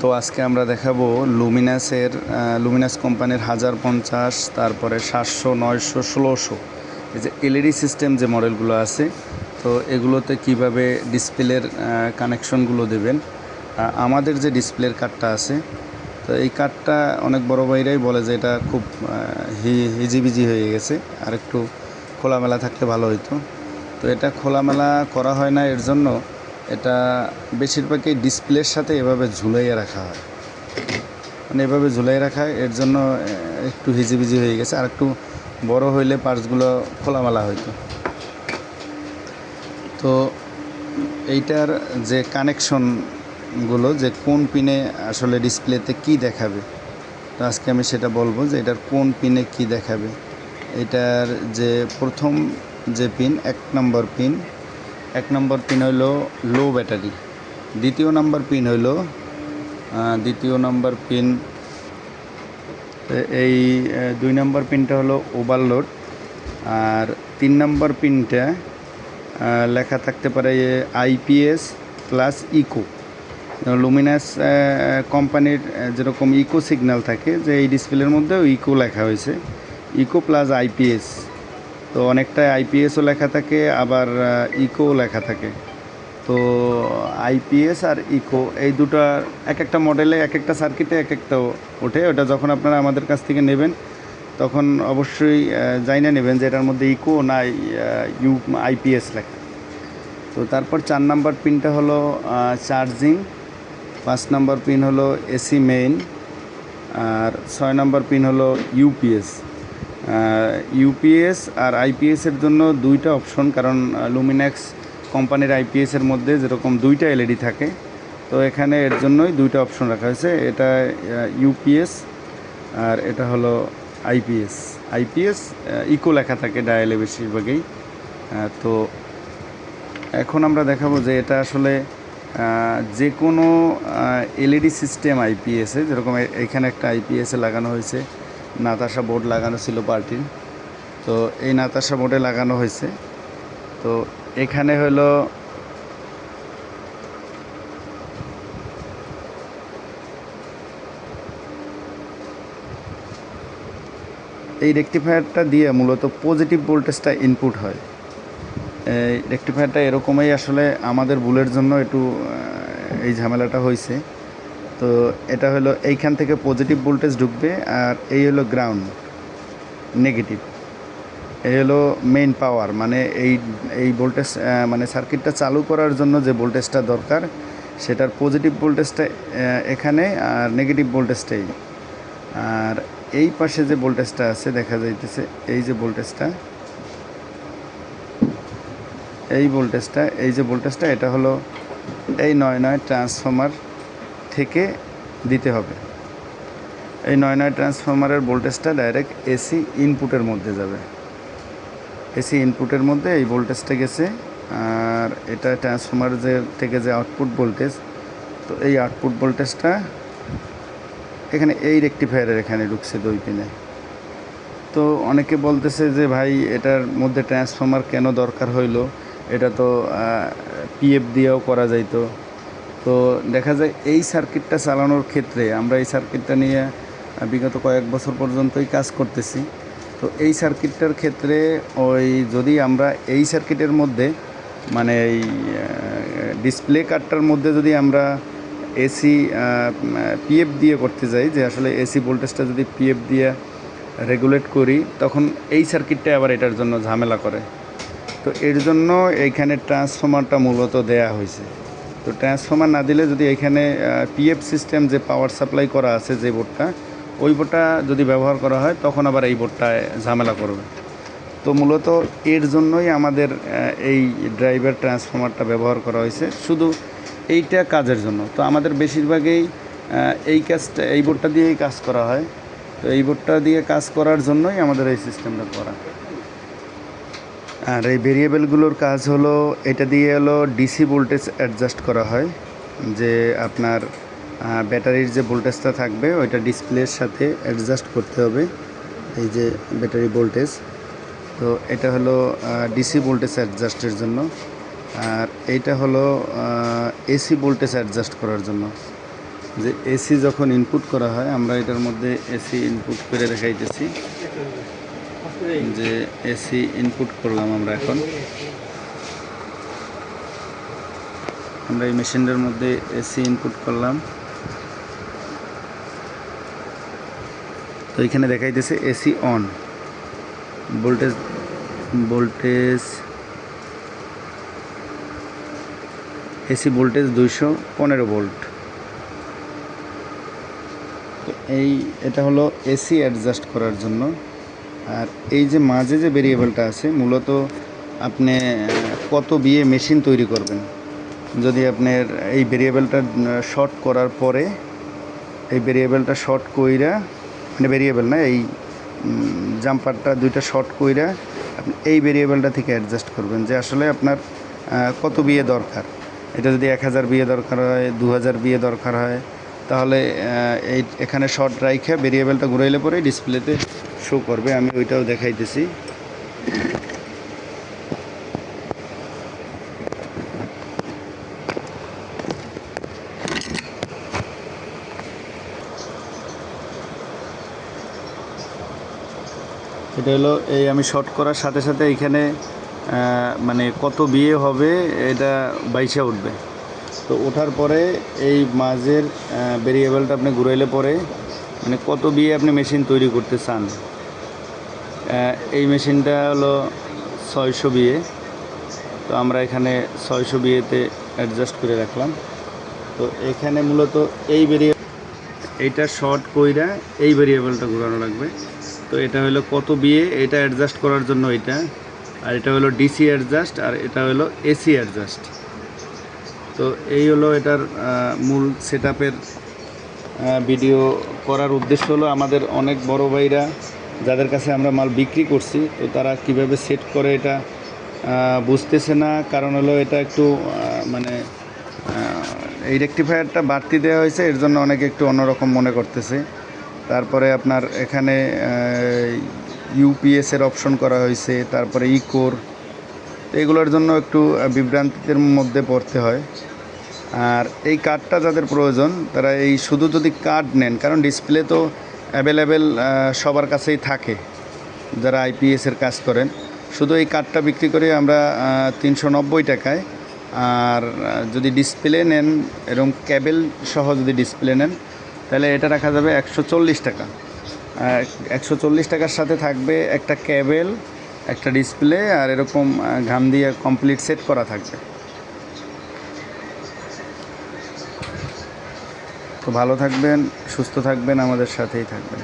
তো আজকে আমরা দেখাবো লুমিনাসের লুমিনাস কোম্পানির হাজার পঞ্চাশ, তারপরে সাতশো, নয়শো, ষোলোশো। এই যে এলইডি সিস্টেম যে মডেলগুলো আছে, তো এগুলোতে কীভাবে ডিসপ্লের কানেকশনগুলো দেবেন। আমাদের যে ডিসপ্লের কার্ডটা আছে, তো এই কার্ডটা অনেক বড় ভাইরাই বলে যে এটা খুব হিজিবিজি হয়ে গেছে, আর একটু খোলামেলা থাকলে ভালো হতো তো এটা খোলামেলা করা হয় না এর জন্য এটা বেশিরভাগই ডিসপ্লের সাথে এভাবে ঝুলাইয়ে রাখা হয়। মানে এভাবে ঝুলাই রাখা হয়, এর জন্য একটু হিজিবিজি হয়ে গেছে। আর একটু বড় হইলে পার্টসগুলো খোলামেলা হইতো। তো এইটার যে কানেকশনগুলো যে কোন পিনে আসলে ডিসপ্লেতে কি দেখাবে তো আজকে আমি সেটা বলব যে এটার কোন পিনে কি দেখাবে। এটার যে প্রথম যে পিন এক নম্বর পিন এক নম্বর পিন হইল লো ব্যাটারি দ্বিতীয় নম্বর পিন হইল দ্বিতীয় নম্বর পিন এই দুই নম্বর পিনটা হলো ওভারলোড আর তিন নম্বর পিনটা লেখা থাকতে পারে আইপিএস প্লাস ইকো লুমিনাস কোম্পানির যেরকম ইকো সিগন্যাল থাকে, যে এই ডিসপ্লের মধ্যেও ইকো লেখা হয়েছে। ইকো প্লাস আইপিএস তো অনেকটা আইপিএসও লেখা থাকে, আবার ইকো লেখা থাকে। তো আইপিএস আর ইকো এই দুটো এক একটা মডেলে এক একটা সার্কিটে এক একটা ওঠে। ওটা যখন আপনারা আমাদের কাছ থেকে নেবেন, তখন অবশ্যই যাই না নেবেন যে এটার মধ্যে ইকো না ইউ আইপিএস লেখা। তো তারপর চার নাম্বার পিনটা হলো চার্জিং পাঁচ নাম্বার পিন হলো এসি মেইন আর ছয় নাম্বার পিন হলো ইউপিএস ইউপিএস আর আইপিএসের জন্য দুইটা অপশন কারণ লুমিনেক্স কোম্পানির আইপিএসের মধ্যে যেরকম দুইটা এলইডি থাকে, তো এখানে এর জন্যই দুইটা অপশন রাখা হয়েছে। এটা ইউপিএস আর এটা হলো আইপিএস আইপিএস ইকো লেখা থাকে ডায়ালে বেশিরভাগেই। তো এখন আমরা দেখাবো যে এটা আসলে যে কোনো এলইডি সিস্টেম আইপিএসে যেরকম এখানে একটা আইপিএসে লাগানো হয়েছে নাতাশা বোর্ড লাগানো ছিল পার্টির। তো এই নাতাশা বোর্ডে লাগানো হয়েছে। তো এখানে হলো এই রেকটিফায়ারটা দিয়ে মূলত পজিটিভ ভোল্টেজটা ইনপুট হয়। এই রেকটিফায়ারটা এরকমই আসলে আমাদের ভুলের জন্য একটু এই ঝামেলাটা হয়েছে। তো এটা হলো এইখান থেকে পজিটিভ ভোল্টেজ ঢুকবে আর এই হলো গ্রাউন্ড নেগেটিভ এই হলো মেইন পাওয়ার মানে এই এই ভোল্টেজ মানে সার্কিটটা চালু করার জন্য যে ভোল্টেজটা দরকার, সেটার পজিটিভ ভোল্টেজটা এখানে আর নেগেটিভ ভোল্টেজটাই আর এই পাশে যে ভোল্টেজটা আছে, দেখা যাইতেছে এই যে ভোল্টেজটা এই ভোল্টেজটা এই যে ভোল্টেজটা এটা হলো এই নয় নয় ট্রান্সফর্মার থেকে দিতে হবে। এই নয় নয় ট্রান্সফর্মারের ভোল্টেজটা ডাইরেক্ট এসি ইনপুটের মধ্যে যাবে। এসি ইনপুটের মধ্যে এই ভোল্টেজটা গেছে, আর এটা ট্রান্সফর্মার যে থেকে যে আউটপুট ভোল্টেজ, তো এই আউটপুট ভোল্টেজটা এখানে এই রেকটিফায়ারের এখানে ঢুকছে দুই পিনে। তো অনেকে বলতেছে যে ভাই, এটার মধ্যে ট্রান্সফর্মার কেন দরকার হইল? এটা তো পিএফ দিয়েও করা যাইতো। তো দেখা যায় এই সার্কিটটা চালানোর ক্ষেত্রে আমরা এই সার্কিটটা নিয়ে বিগত কয়েক বছর পর্যন্তই কাজ করতেছি। তো এই সার্কিটটার ক্ষেত্রে ওই যদি আমরা এই সার্কিটের মধ্যে মানে এই ডিসপ্লে কার্ডটার মধ্যে যদি আমরা এসি পিএফ দিয়ে করতে যাই, যে আসলে এসি ভোল্টেজটা যদি পিএফ দিয়ে রেগুলেট করি, তখন এই সার্কিটটা আবার এটার জন্য ঝামেলা করে। তো এর জন্য এইখানে ট্রান্সফর্মারটা মূলত দেয়া হয়েছে। তো ট্রান্সফর্মার না দিলে যদি এখানে পিএফ সিস্টেম যে পাওয়ার সাপ্লাই করা আছে যে বোর্ডটা ওই বোর্ডটা যদি ব্যবহার করা হয়, তখন আবার এই বোর্ডটায় ঝামেলা করবে। তো মূলত এর জন্যই আমাদের এই ড্রাইভার ট্রান্সফর্মারটা ব্যবহার করা হয়েছে, শুধু এইটা কাজের জন্য। তো আমাদের বেশিরভাগই এই কাজটা, এই বোর্ডটা দিয়েই কাজ করা হয়। তো এই বোর্ডটা দিয়ে কাজ করার জন্যই আমাদের এই সিস্টেমটা করা। আর এই ভেরিয়েবলগুলোর কাজ হলো, এটা দিয়ে হলো ডিসি ভোল্টেজ অ্যাডজাস্ট করা হয়, যে আপনার ব্যাটারির যে ভোল্টেজটা থাকবে, ওইটা ডিসপ্লের সাথে অ্যাডজাস্ট করতে হবে, এই যে ব্যাটারি ভোল্টেজ তো এটা হলো ডিসি ভোল্টেজ অ্যাডজাস্টের জন্য। আর এইটা হলো এসি ভোল্টেজ অ্যাডজাস্ট করার জন্য। যে এসি যখন ইনপুট করা হয়, আমরা এটার মধ্যে এসি ইনপুট করে দেখাইতেছি। যে এসি ইনপুট করলাম আমরা এখন। আমরা এই মেশিনটার মধ্যে এসি ইনপুট করলাম। তো এখানে দেখাইতেছে AC on voltage voltage AC voltage দুইশো পনেরো ভোল্ট তো এই, এটা হলো এসি অ্যাডজাস্ট করার জন্য। আর এই যে মাঝে যে ভেরিয়েবলটা আছে, মূলত আপনি কত বিয়ে মেশিন তৈরি করবেন? যদি আপনার এই ভেরিয়েবলটা শর্ট করার পরে, এই ভেরিয়েবলটা শর্ট কইরা মানে ভেরিয়েবল না, এই জাম্পারটা দুইটা শর্ট কইরা আপনি এই ভেরিয়েবলটা থেকে অ্যাডজাস্ট করবেন যে আসলে আপনার কত বিয়ে দরকার। এটা যদি এক হাজার বিয়ে দরকার হয়, দু হাজার বিয়ে দরকার হয় তাহলে এই এখানে শর্ট রাইখে ভেরিয়েবলটা ঘুরাইলে পরে ডিসপ্লেতে শো করবে, আমি ওইটাও দেখাইতেছি। এটা হলো, এই আমি শর্ট করার সাথে সাথে এখানে মানে কত বিয়ে হবে, এটা বাইশে উঠবে। তো ওঠার পরে এই মাঝের ভেরিয়েবলটা আপনি ঘুরাইলে পরে মানে কত বিয়ে আপনি মেশিন তৈরি করতে চান? এই মেশিনটা হলো ছয়শো বিয়ে তো আমরা এখানে ছয়শো বিয়েতে অ্যাডজাস্ট করে রাখলাম। তো এখানে মূলত এই ভেরিয়ে এইটা শর্ট কইরা এই ভেরিয়েবলটা ঘোরানো লাগবে। তো এটা হলো কত বিয়ে এটা অ্যাডজাস্ট করার জন্য এটা। আর এটা হলো ডিসি অ্যাডজাস্ট আর এটা হলো এসি অ্যাডজাস্ট তো এই হলো এটার মূল সেট ভিডিও করার উদ্দেশ্য হলো আমাদের অনেক বড় ভাইরা যাদের কাছে আমরা মাল বিক্রি করছি, তো তারা কীভাবে সেট করে এটা বুঝতেছে না। কারণ হলো এটা একটু মানে এই রেকটিফায়ারটা বাড়তি দেওয়া হয়েছে, এর জন্য অনেকে একটু অন্যরকম মনে করতেছে। তারপরে আপনার এখানে ইউপিএসের অপশন করা হয়েছে, তারপরে ইকোর এগুলোর জন্য একটু বিভ্রান্তির মধ্যে পড়তে হয়। আর এই কার্ডটা যাদের প্রয়োজন, তারা এই শুধু যদি কার্ড নেন, কারণ ডিসপ্লে তো অ্যাভেলেবেল সবার কাছেই থাকে, যারা আইপিএসের কাজ করেন। শুধু এই কার্ডটা বিক্রি করে আমরা তিনশো নব্বই টাকায়, আর যদি ডিসপ্লে নেন, এরকম ক্যাবেল সহ যদি ডিসপ্লে নেন, তাহলে এটা রাখা যাবে একশো চল্লিশ টাকা। একশো চল্লিশ টাকার সাথে থাকবে একটা ক্যাবেল একটা ডিসপ্লে আর এরকম ঘাম দিয়ে কমপ্লিট সেট করা থাকবে। তো ভালো থাকবেন, সুস্থ থাকবেন, আমাদের সাথেই থাকবেন।